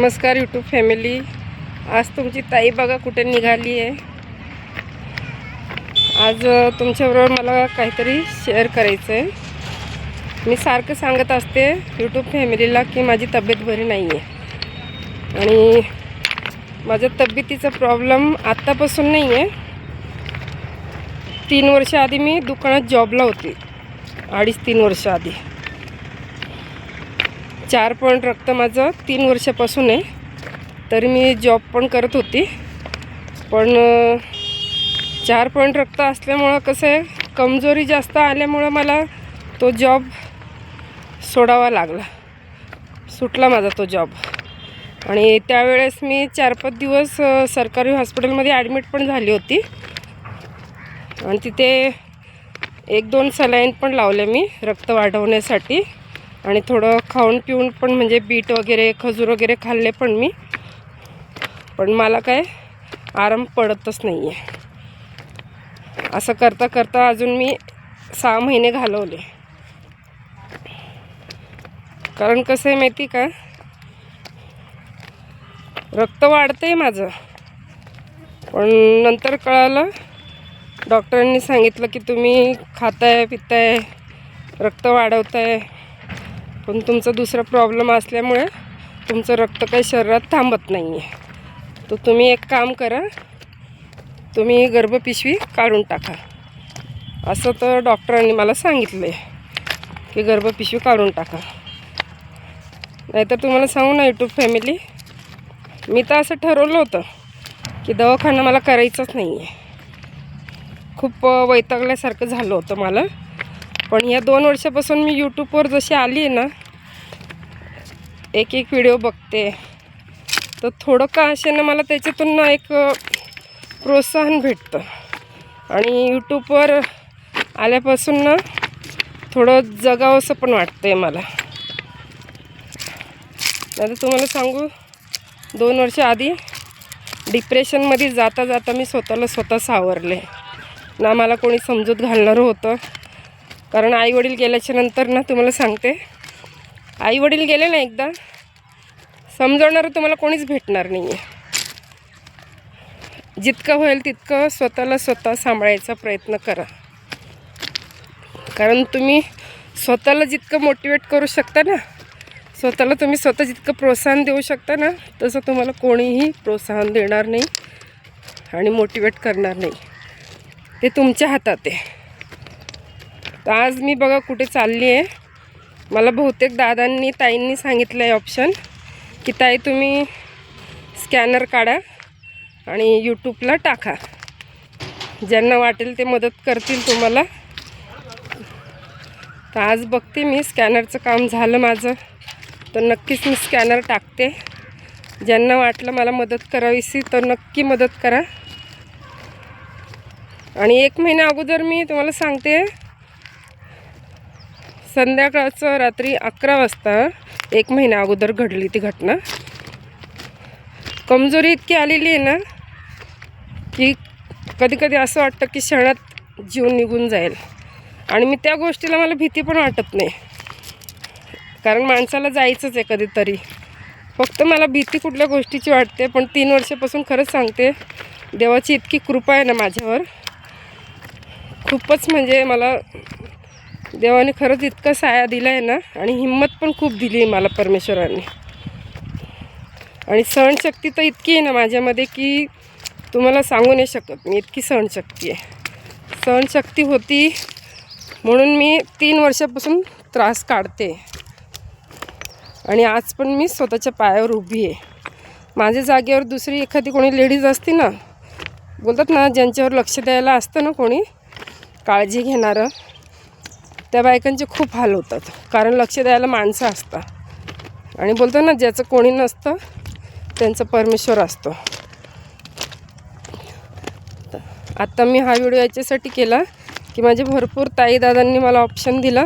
नमस्कार YouTube family आज तुमची ताई बघा कुठे निघाली आहे. आज तुमच्याबरोबर मला काहीतरी शेअर करायचं आहे मी सारखं सांगत असते यूट्यूब फॅमिलीला की माझी तब्येत बरी नाही आहे आणि माझ्या तब्येतीचा प्रॉब्लेम आत्तापासून नाही आहे तीन वर्ष आधी मी दुकानात जॉबला होती. अडीच तीन वर्ष आधी. चार पॉईंट रक्त माझं तीन वर्षापासून आहे. तरी मी जॉब पण करत होती. पण चार पॉईंट रक्त असल्यामुळं कसं आहे कमजोरी जास्त आल्यामुळं मला तो जॉब सोडावा लागला. सुटला माझा तो जॉब आणि त्यावेळेस मी चार पाच दिवस सरकारी हॉस्पिटलमध्ये ॲडमिट पण झाली होती. आणि तिथे एक दोन सलाईन पण लावल्या मी रक्त वाढवण्यासाठी. आणि थोडं खाऊन पिऊन पण म्हणजे बीट वगैरे खजूर वगैरे खाल्ले पण मी. पण मला काय आराम पडतच नाही आहे असं करता करता अजून मी सहा महिने घालवले. कारण कसं आहे माहिती का? रक्त वाढतं आहे माझं. पण नंतर कळालं डॉक्टरांनी सांगितलं की तुम्ही खाताय पिताय रक्त वाढवताय. पण तुमचा दुसरा प्रॉब्लेम असल्यामुळे तुमचं रक्त काही शरीरात थांबत नाही आहे तर तुम्ही एक काम करा तुम्ही गर्भपिशवी काढून टाका. असं तर डॉक्टरांनी मला सांगितलं आहे की गर्भपिशवी काढून टाका. नाहीतर तुम्हाला सांगू ना यूट्यूब फॅमिली मी तर असं ठरवलं होतं की दवाखाना मला करायचंच नाही आहे खूप वैतागल्यासारखं झालं होतं मला. पण या दोन वर्षापासून मी यूट्यूबवर जशी आली आहे ना एक एक व्हिडिओ बघते. तर थोडं का असे ना मला त्याच्यातून ना एक प्रोत्साहन भेटतं. आणि यूट्यूबवर आल्यापासून ना थोडं जगावंसं पण वाटतं आहे मला. आता तुम्हाला सांगू दोन वर्ष आधी डिप्रेशनमध्ये जाता जाता मी स्वतःला स्वतः सावरले ना मला कोणी समजूत घालणारं होतं. कारण आईवडील गेल्याच्यानंतर ना तुम्हाला सांगते आईवडील गेले ना एकदा. समजवणारं तुम्हाला कोणीच भेटणार नाही आहे जितकं होईल तितकं स्वतःला स्वतः सांभाळायचा प्रयत्न करा. कारण तुम्ही स्वतःला जितकं मोटिवेट करू शकता ना स्वतःला तुम्ही स्वतः जितकं प्रोत्साहन देऊ शकता ना तसं तुम्हाला कोणीही प्रोत्साहन देणार नाही आणि मोटिवेट करणार नाही. ते तुमच्या हातात आहे. तर आज मी बघा कुठे चालली आहे मला बहुतेक दादांनी ताईंनी सांगितलं आहे ऑप्शन की ताई तुम्ही स्कॅनर काढा आणि यूट्यूबला टाका. ज्यांना वाटेल ते मदत करतील तुम्हाला. तर आज बघते मी स्कॅनरचं काम झालं माझं. तर नक्कीच मी स्कॅनर टाकते. ज्यांना वाटलं मला मदत करावीशी तर नक्की मदत करा. आणि एक महिन्या अगोदर मी तुम्हाला सांगते संध्याकाळचं रात्री अकरा वाजता एक महिना अगोदर घडली ती घटना. कमजोरी इतकी आलेली आहे ना की कधी कधी असं वाटतं की क्षणात जीव निघून जाईल. आणि मी त्या गोष्टीला मला भीती पण वाटत नाही. कारण माणसाला जायचंच आहे कधीतरी. फक्त मला भीती कुठल्या गोष्टीची वाटते पण तीन वर्षापासून खरंच सांगते देवाची इतकी कृपा आहे ना माझ्यावर. खूपच म्हणजे मला देवाने खरंच इतका साया दिला आहे ना आणि हिंमत पण खूप दिली आहे मला परमेश्वराने. आणि सहनशक्ती तर इतकी आहे ना माझ्यामध्ये की तुम्हाला सांगू नाही शकत मी इतकी सहनशक्ती आहे. सहनशक्ती होती म्हणून मी तीन वर्षापासून त्रास काढते. आणि आज पण मी स्वतःच्या पायावर उभी आहे. माझ्या जागेवर दुसरी एखादी कोणी लेडीज असती ना बोलतात ना ज्यांच्यावर लक्ष द्यायला असतं ना कोणी काळजी घेणारं. त्या बायकांचे खूप हाल होतात. कारण लक्ष द्यायला माणसं असतात. आणि बोलतो ना ज्याचं कोणी नसतं त्यांचं परमेश्वर असतो. आत्ता मी हा व्हिडिओ याच्यासाठी केला की माझे भरपूर ताईदादांनी मला ऑप्शन दिला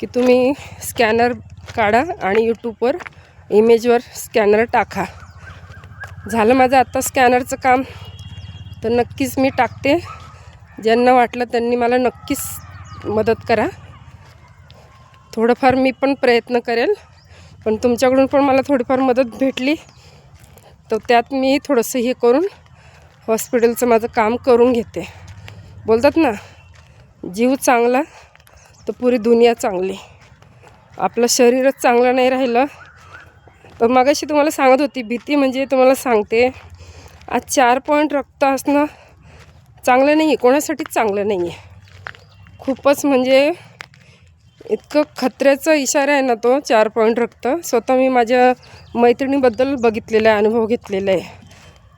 की तुम्ही स्कॅनर काढा आणि यूट्यूबवर इमेजवर स्कॅनर टाका. झालं माझं आत्ता स्कॅनरचं काम. तर नक्कीच मी टाकते. ज्यांना वाटलं त्यांनी मला नक्कीच मदत करा. थोडंफार मी पण प्रयत्न करेल पण तुमच्याकडून पण मला थोडीफार मदत भेटली. तर त्यात मी थोडंसं हे करून हॉस्पिटलचं माझं काम करून घेते. बोलतात ना जीव चांगला तर पुरी दुनिया चांगली. आपलं शरीरच चांगलं नाही राहिलं. तर मागाशी तुम्हाला सांगत होती भीती म्हणजे तुम्हाला सांगते आज चार पॉईंट रक्त असणं चांगलं नाही आहे कोणासाठीच चांगलं नाही आहे खूपच म्हणजे इतकं खतऱ्याचा इशारा आहे ना तो चार पॉईंट रक्त. स्वतः मी माझ्या मैत्रिणीबद्दल बघितलेला आहे अनुभव घेतलेला आहे.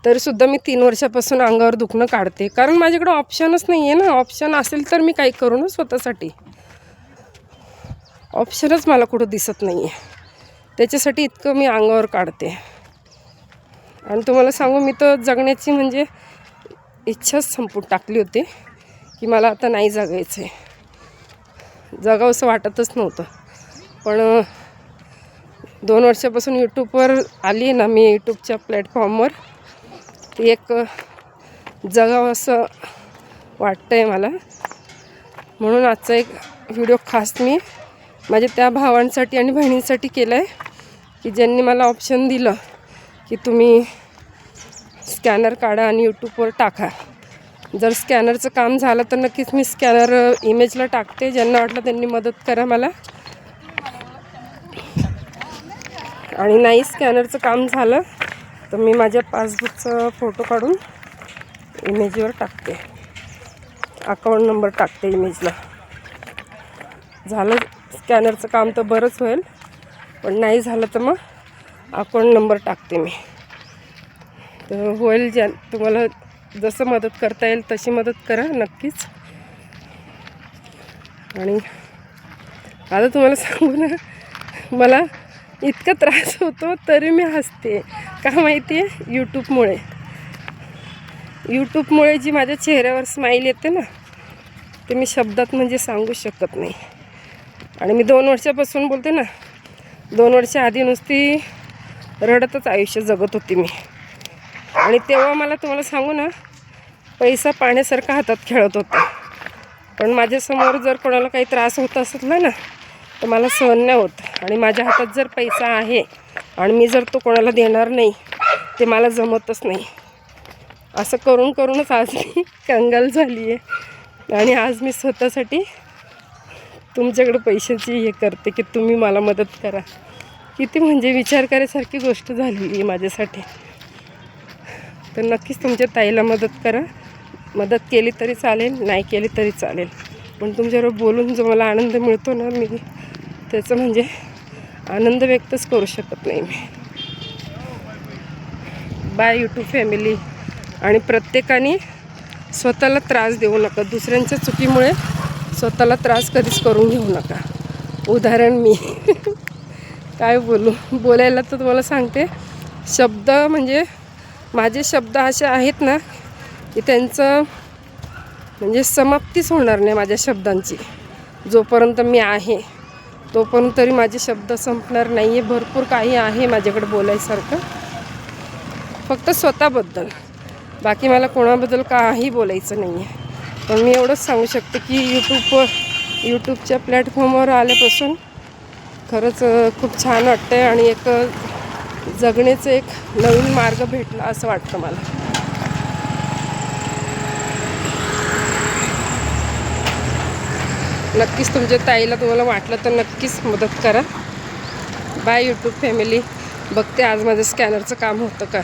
तरीसुद्धा मी तीन वर्षापासून अंगावर दुखणं काढते. कारण माझ्याकडं ऑप्शनच नाही आहे ना. ऑप्शन असेल तर मी काही करू ना स्वतःसाठी. ऑप्शनच मला कुठं दिसत नाही आहे त्याच्यासाठी इतकं मी अंगावर काढते. आणि तुम्हाला सांगू मी तर जगण्याची म्हणजे इच्छाच संपून टाकली होती. की मला आता नाही जगायचं आहे जगावंसं वाटतच नव्हतं. पण दोन वर्षापासून यूट्यूबवर आली आहे ना मी यूट्यूबच्या प्लॅटफॉर्मवर ती एक जगावं असं वाटतं आहे मला. म्हणून आजचा एक व्हिडिओ खास मी माझ्या त्या भावांसाठी आणि बहिणींसाठी केला आहे की ज्यांनी मला ऑप्शन दिलं की तुम्ही स्कॅनर काढा आणि यूट्यूबवर टाका. जर स्कॅनरचं काम झालं तर नक्कीच मी स्कॅनर इमेजला टाकते. ज्यांना वाटलं त्यांनी मदत करा मला. आणि नाही स्कॅनरचं काम झालं तर मी माझ्या पासबुकचा फोटो काढून इमेजवर टाकते. अकाउंट नंबर टाकते इमेजला झालं स्कॅनरचं काम तर बरंच होईल पण नाही झालं तर मग अकाउंट नंबर टाकते मी. तर होईल ज्या तुम्हाला जसं मदत करता येईल तशी मदत करा नक्कीच. आणि आता तुम्हाला सांगू ना मला इतका त्रास होतो तरी मी हसते. का माहिती आहे यूट्यूबमुळे यूट्यूबमुळे जी माझ्या चेहऱ्यावर स्माईल येते ना ते मी शब्दात म्हणजे सांगू शकत नाही. आणि मी दोन वर्षापासून बोलते ना दोन वर्ष आधी नुसती रडतच आयुष्य जगत होती मी. आणि तेव्हा मला तुम्हाला सांगू ना पैसा पाण्यासारखा हातात खेळत होता. पण माझ्यासमोर जर कोणाला काही त्रास होत असला ना तर मला सहन नाही होत. आणि माझ्या हातात जर पैसा आहे आणि मी जर तो कोणाला देणार नाही ते मला जमतच नाही. असं करून करूनच आज मी कंगाल झाली आहे आणि आज मी स्वतःसाठी तुमच्याकडे पैशाची हे करते की तुम्ही मला मदत करा. किती म्हणजे विचार करायसारखी गोष्ट झालेली आहे माझ्यासाठी. तर नक्कीच तुमच्या ताईला मदत करा. मदत केली तरी चालेल नाही केली तरी चालेल. पण तुमच्याबरोबर बोलून जो मला आनंद मिळतो ना मी त्याचं म्हणजे आनंद व्यक्तच करू शकत नाही मी. बाय यूट्यूब फॅमिली आणि प्रत्येकाने स्वतःला त्रास देऊ नका. दुसऱ्यांच्या चुकीमुळे स्वतःला त्रास कधीच करून घेऊ नका. उदाहरण मी. काय बोलू? बोलायला तर तुम्हाला सांगते. शब्द म्हणजे माझे शब्द असे आहेत ना की त्यांचं म्हणजे समाप्तीच होणार नाही माझ्या शब्दांची. जोपर्यंत मी आहे तोपर्यंत तरी माझे शब्द संपणार नाही आहे भरपूर काही आहे माझ्याकडे बोलायसारखं. फक्त स्वतःबद्दल. बाकी मला कोणाबद्दल काही बोलायचं नाही आहे पण मी एवढंच सांगू शकते की यूट्यूबवर यूट्यूबच्या प्लॅटफॉर्मवर आल्यापासून खरंच खूप छान वाटतं आहे आणि एक जगण्याचं एक नवीन मार्ग भेटला असं वाटतं मला. नक्कीच तुमच्या ताईला तुम्हाला वाटलं तर नक्कीच मदत करा. बाय यूट्यूब फॅमिली बघते आज माझं स्कॅनरचं काम होतं का?